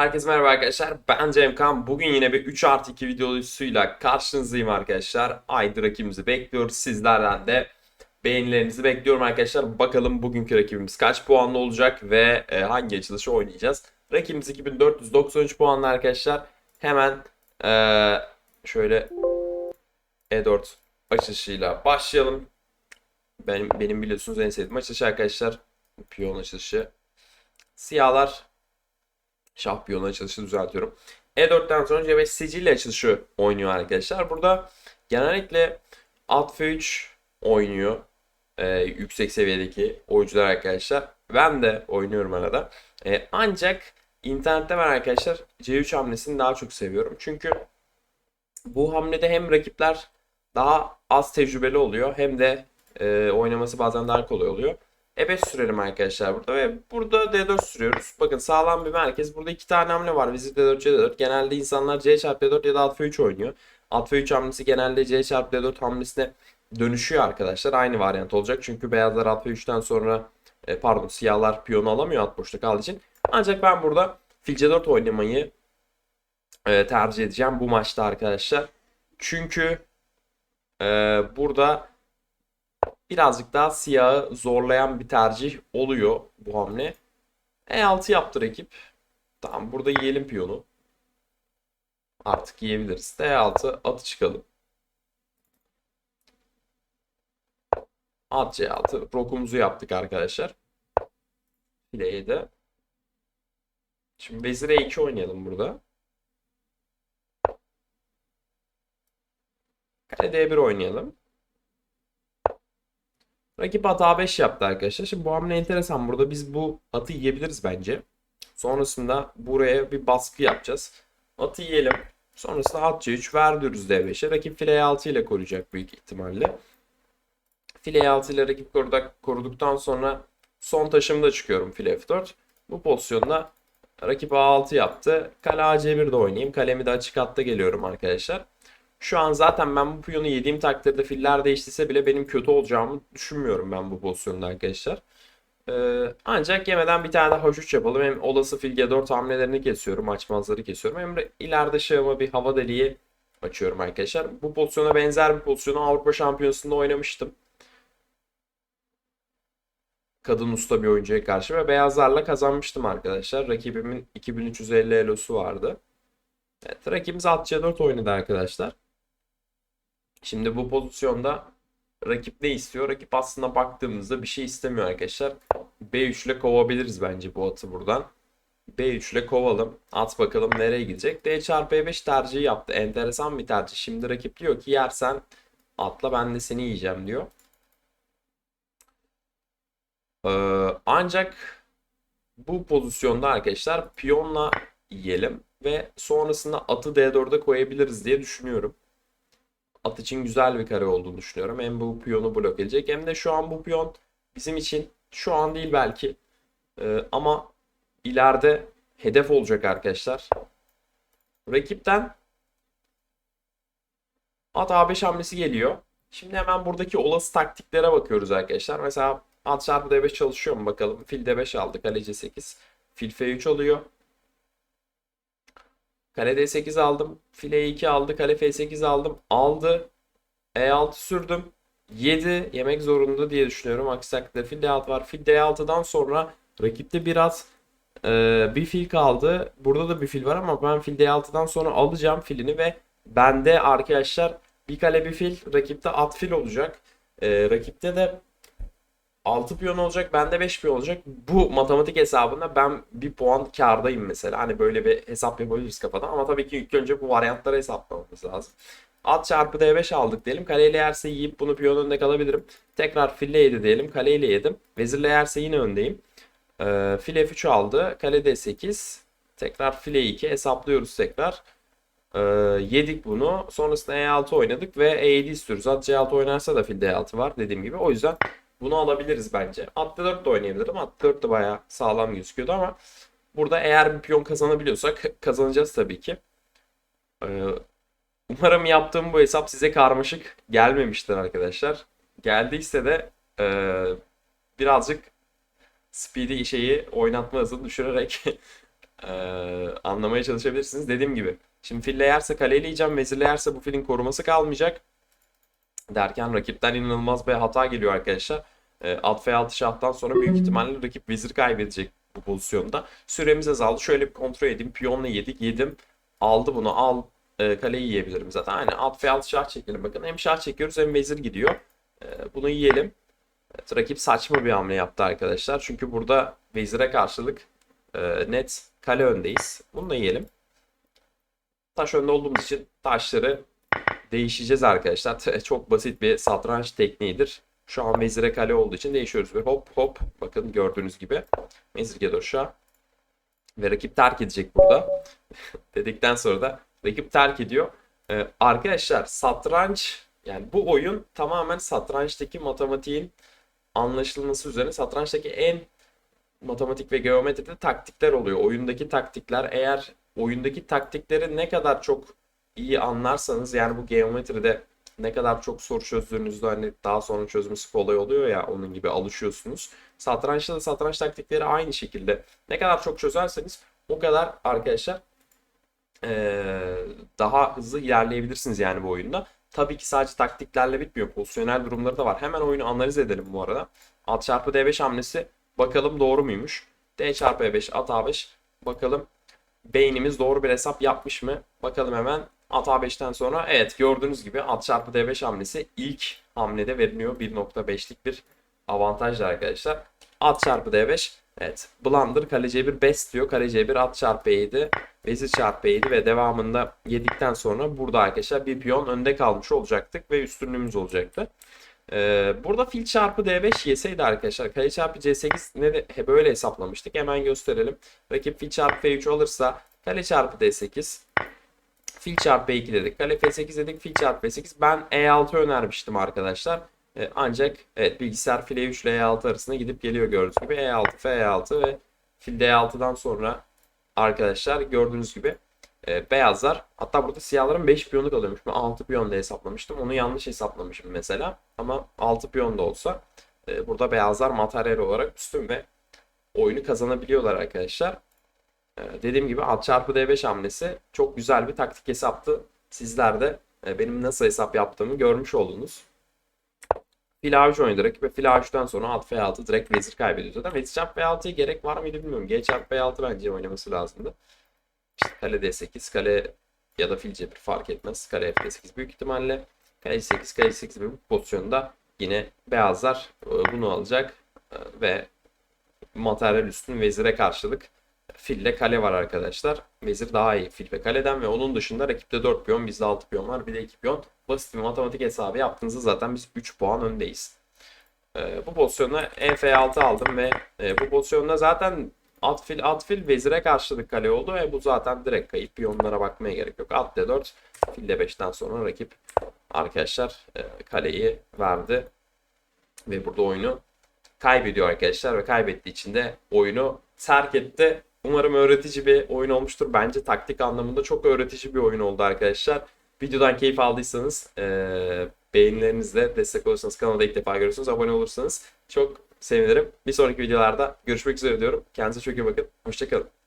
Herkese merhaba arkadaşlar. Ben Cem Kan. Bugün yine bir 3 artı 2 videosuyla karşınızdayım arkadaşlar. Aydır rakibimizi bekliyoruz. Sizlerden de beğenilerinizi bekliyorum arkadaşlar. Bakalım bugünkü rakibimiz kaç puanlı olacak ve e, hangi açılışı oynayacağız. Rakibimiz 2493 puanlı arkadaşlar. Hemen e, şöyle E4 açılışıyla başlayalım. Benim, benim biliyorsunuz en sevdiğim açılış arkadaşlar. Piyon açılışı. Siyahlar Şampiyon açılışı düzeltiyorum. E4'ten sonra C5 sicilya açılışı oynuyor arkadaşlar. Burada genellikle alt F3 oynuyor. Ee, yüksek seviyedeki oyuncular arkadaşlar. Ben de oynuyorum arada. Ee, ancak internette ben arkadaşlar C3 hamlesini daha çok seviyorum. Çünkü bu hamlede hem rakipler daha az tecrübeli oluyor hem de e, oynaması bazen daha kolay oluyor. E5 sürelim arkadaşlar burada ve burada D4 sürüyoruz. Bakın sağlam bir merkez. Burada iki tane hamle var. Vizir D4, C4. Genelde insanlar C çarpı D4 ya da alt F3 oynuyor. Alt F3 hamlesi genelde C çarpı D4 hamlesine dönüşüyor arkadaşlar. Aynı varyant olacak. Çünkü beyazlar alt F3'ten sonra e, pardon siyahlar piyonu alamıyor alt boşta kaldığı için. Ancak ben burada fil C4 oynamayı e, tercih edeceğim bu maçta arkadaşlar. Çünkü e, burada birazcık daha siyahı zorlayan bir tercih oluyor bu hamle. E6 yaptı rakip. Tamam burada yiyelim piyonu. Artık yiyebiliriz. D6 atı çıkalım. At C6. Rokumuzu yaptık arkadaşlar. Fileye de. Şimdi vezir E2 oynayalım burada. Kale D1 oynayalım. Rakip at A5 yaptı arkadaşlar. Şimdi bu hamle enteresan. Burada biz bu atı yiyebiliriz bence. Sonrasında buraya bir baskı yapacağız. Atı yiyelim. Sonrasında at C3 verdiriyoruz D5'e. Rakip file 6 ile koruyacak büyük ihtimalle. File 6 ile rakip koruduk, koruduktan sonra son taşımda çıkıyorum file F4. Bu pozisyonda rakip A6 yaptı. Kale AC1 de oynayayım. Kalemi de açık hatta geliyorum arkadaşlar. Şu an zaten ben bu piyonu yediğim takdirde filler değiştirse bile benim kötü olacağımı düşünmüyorum ben bu pozisyonda arkadaşlar. Ee, ancak yemeden bir tane daha H3 yapalım. Hem olası fil G4 hamlelerini kesiyorum. Açmazları kesiyorum. Hem de ileride şahıma bir hava deliği açıyorum arkadaşlar. Bu pozisyona benzer bir pozisyonu Avrupa Şampiyonası'nda oynamıştım. Kadın usta bir oyuncuya karşı ve beyazlarla kazanmıştım arkadaşlar. Rakibimin 2350 elosu vardı. Evet, rakibimiz at C4 oynadı arkadaşlar. Şimdi bu pozisyonda rakip ne istiyor? Rakip aslında baktığımızda bir şey istemiyor arkadaşlar. B3 ile kovabiliriz bence bu atı buradan. B3 ile kovalım. At bakalım nereye gidecek. D çarpı E5 tercihi yaptı. Enteresan bir tercih. Şimdi rakip diyor ki yersen atla ben de seni yiyeceğim diyor. Ee, ancak bu pozisyonda arkadaşlar piyonla yiyelim ve sonrasında atı D4'e koyabiliriz diye düşünüyorum at için güzel bir kare olduğunu düşünüyorum. Hem bu piyonu blok edecek hem de şu an bu piyon bizim için şu an değil belki ee, ama ileride hedef olacak arkadaşlar. Rakipten at A5 hamlesi geliyor. Şimdi hemen buradaki olası taktiklere bakıyoruz arkadaşlar. Mesela at çarpı D5 çalışıyor mu bakalım. Fil D5 aldı. Kale C8. Fil F3 alıyor. Kale D8 aldım. File 2 aldı. Kale F8 aldım. Aldı. E6 sürdüm. 7 yemek zorunda diye düşünüyorum. Aksi takdirde fil D6 var. Fil D6'dan sonra rakipte bir at e, bir fil kaldı. Burada da bir fil var ama ben fil D6'dan sonra alacağım filini ve bende arkadaşlar bir kale bir fil rakipte at fil olacak. E, rakipte de 6 piyon olacak, bende 5 piyon olacak. Bu matematik hesabında ben bir puan kardayım mesela. Hani böyle bir hesap yapabiliriz kafadan ama tabii ki ilk önce bu varyantları hesaplamamız lazım. At çarpı D5 aldık diyelim. Kaleyle yerse yiyip bunu piyon önünde kalabilirim. Tekrar fille yedi diyelim. Kaleyle yedim. Vezirle yerse yine öndeyim. Ee, file F3 aldı. Kale D8. Tekrar file 2 hesaplıyoruz tekrar. Ee, yedik bunu. Sonrasında E6 oynadık ve E7 istiyoruz. At C6 oynarsa da fil D6 var dediğim gibi. O yüzden bunu alabiliriz bence. At D4 de oynayabilirim. At D4 de bayağı sağlam gözüküyordu ama burada eğer bir piyon kazanabiliyorsak kazanacağız tabii ki. Ee, umarım yaptığım bu hesap size karmaşık gelmemiştir arkadaşlar. Geldiyse de e, birazcık speedy şeyi oynatma hızını düşürerek e, anlamaya çalışabilirsiniz. Dediğim gibi şimdi fille yerse kaleyle yiyeceğim. Vezirle yerse bu filin koruması kalmayacak. Derken rakipten inanılmaz bir hata geliyor arkadaşlar. E, at F6 şahtan sonra büyük ihtimalle rakip vezir kaybedecek bu pozisyonda. Süremiz azaldı. Şöyle bir kontrol edeyim. Piyonla yedik. Yedim. Aldı bunu. Al. E, kaleyi yiyebilirim zaten. Aynen. At F6 şah çekelim. Bakın hem şah çekiyoruz hem vezir gidiyor. E, bunu yiyelim. Evet, rakip saçma bir hamle yaptı arkadaşlar. Çünkü burada vezire karşılık e, net kale öndeyiz. Bunu da yiyelim. Taş önde olduğumuz için taşları değişeceğiz arkadaşlar. Çok basit bir satranç tekniğidir. Şu an vezire kale olduğu için değişiyoruz. Bir hop hop. Bakın gördüğünüz gibi. Vezir Gedoş'a. Ve rakip terk edecek burada. Dedikten sonra da rakip terk ediyor. Ee, arkadaşlar satranç yani bu oyun tamamen satrançtaki matematiğin anlaşılması üzerine satrançtaki en matematik ve geometride taktikler oluyor. Oyundaki taktikler eğer oyundaki taktikleri ne kadar çok iyi anlarsanız yani bu geometride ne kadar çok soru çözdüğünüzde hani daha sonra çözmesi kolay oluyor ya onun gibi alışıyorsunuz. Satrançta da satranç taktikleri aynı şekilde. Ne kadar çok çözerseniz o kadar arkadaşlar eee, daha hızlı ilerleyebilirsiniz yani bu oyunda. Tabii ki sadece taktiklerle bitmiyor. Pozisyonel durumları da var. Hemen oyunu analiz edelim bu arada. At çarpı D5 hamlesi bakalım doğru muymuş? D çarpı E5 at A5 bakalım beynimiz doğru bir hesap yapmış mı? Bakalım hemen at A5'ten sonra evet gördüğünüz gibi at çarpı D5 hamlesi ilk hamlede veriliyor. 1.5'lik bir avantajla arkadaşlar. At çarpı D5 evet blunder kale C1 best diyor. Kale C1 at çarpı E7 vezir çarpı E7 ve devamında yedikten sonra burada arkadaşlar bir piyon önde kalmış olacaktık ve üstünlüğümüz olacaktı. Ee, burada fil çarpı D5 yeseydi arkadaşlar kale çarpı C8 ne de he, böyle hesaplamıştık. Hemen gösterelim. Rakip fil çarpı F3 alırsa kale çarpı D8 fil çarpı E2 dedik. Kale F8 dedik. Fil çarpı F8. Ben E6 önermiştim arkadaşlar. Ee, ancak evet bilgisayar fil E3 ile E6 arasında gidip geliyor gördüğünüz gibi. E6, F6 ve fil D6'dan sonra arkadaşlar gördüğünüz gibi e, beyazlar hatta burada siyahların 5 piyonu kalıyormuş. Ben 6 piyon da hesaplamıştım. Onu yanlış hesaplamışım mesela. Ama 6 piyon da olsa e, burada beyazlar materyal olarak üstün ve oyunu kazanabiliyorlar arkadaşlar. E, dediğim gibi at çarpı D5 hamlesi çok güzel bir taktik hesaptı. Sizler de e, benim nasıl hesap yaptığımı görmüş oldunuz. Fil A3 oynadı rakip ve fil A3'ten sonra at F6 direkt vezir kaybediyor zaten. Vezir çarpı F6'ya gerek var mıydı bilmiyorum. G çarpı F6 bence oynaması lazımdı. İşte kale D8, kale ya da fil C1 fark etmez. Kale F8 büyük ihtimalle. Kale C8, kale C8 bu pozisyonda yine beyazlar e, bunu alacak E, ve materyal üstün vezire karşılık fille kale var arkadaşlar. Vezir daha iyi fil ve kaleden ve onun dışında rakipte 4 piyon bizde 6 piyon var bir de 2 piyon. Basit bir matematik hesabı yaptığınızda zaten biz 3 puan öndeyiz. E, bu pozisyonda F6 aldım ve e, bu pozisyonda zaten at fil at fil vezire karşılık kale oldu ve bu zaten direkt kayıp piyonlara bakmaya gerek yok. At D4 fil D5'ten sonra rakip arkadaşlar e, kaleyi verdi ve burada oyunu kaybediyor arkadaşlar ve kaybettiği için de oyunu terk etti. Umarım öğretici bir oyun olmuştur. Bence taktik anlamında çok öğretici bir oyun oldu arkadaşlar. Videodan keyif aldıysanız eee beğenilerinizle destek olursanız kanalda ilk defa görüyorsunuz. Abone olursanız çok sevinirim. Bir sonraki videolarda görüşmek üzere diyorum. Kendinize çok iyi bakın. Hoşçakalın.